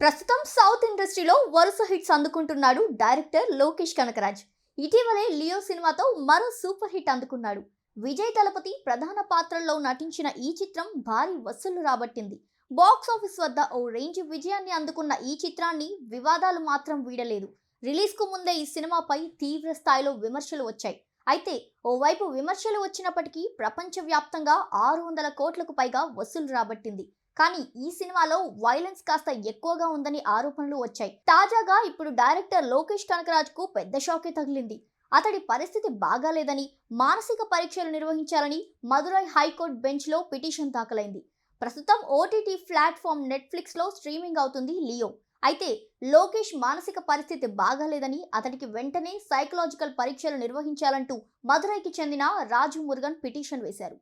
ప్రస్తుతం సౌత్ ఇండస్ట్రీలో వరుస హిట్స్ అందుకుంటున్నాడు డైరెక్టర్ లోకేష్ కనకరాజ్. ఇటీవలే లియో సినిమాతో మరో సూపర్ హిట్ అందుకున్నాడు. విజయ్ దళపతి ప్రధాన పాత్రల్లో నటించిన ఈ చిత్రం భారీ వసూళ్ళు రాబట్టింది. బాక్స్ ఆఫీస్ వద్ద ఓ రేంజ్ విజయాన్ని అందుకున్న ఈ చిత్రాన్ని వివాదాలు మాత్రం వీడలేదు. రిలీజ్కు ముందే ఈ సినిమాపై తీవ్ర స్థాయిలో విమర్శలు వచ్చాయి. అయితే ఓవైపు విమర్శలు వచ్చినప్పటికీ ప్రపంచవ్యాప్తంగా ఆరు వందల కోట్లకు పైగా వసూలు రాబట్టింది. కానీ ఈ సినిమాలో వైలెన్స్ కాస్త ఎక్కువగా ఉందని ఆరోపణలు వచ్చాయి. తాజాగా ఇప్పుడు డైరెక్టర్ లోకేష్ కనకరాజ్కు పెద్ద షాకే తగిలింది. అతడి పరిస్థితి బాగాలేదని మానసిక పరీక్షలు నిర్వహించాలని మదురై హైకోర్టు బెంచ్లో పిటిషన్ దాఖలైంది. ప్రస్తుతం ఓటీటీ ప్లాట్ఫామ్ నెట్ఫ్లిక్స్లో స్ట్రీమింగ్ అవుతుంది లియో. అయితే లోకేష్ మానసిక పరిస్థితి బాగాలేదని అతడికి వెంటనే సైకలాజికల్ పరీక్షలు నిర్వహించాలంటూ మదురైకి చెందిన రాజు మురుగన్ పిటిషన్ వేశారు.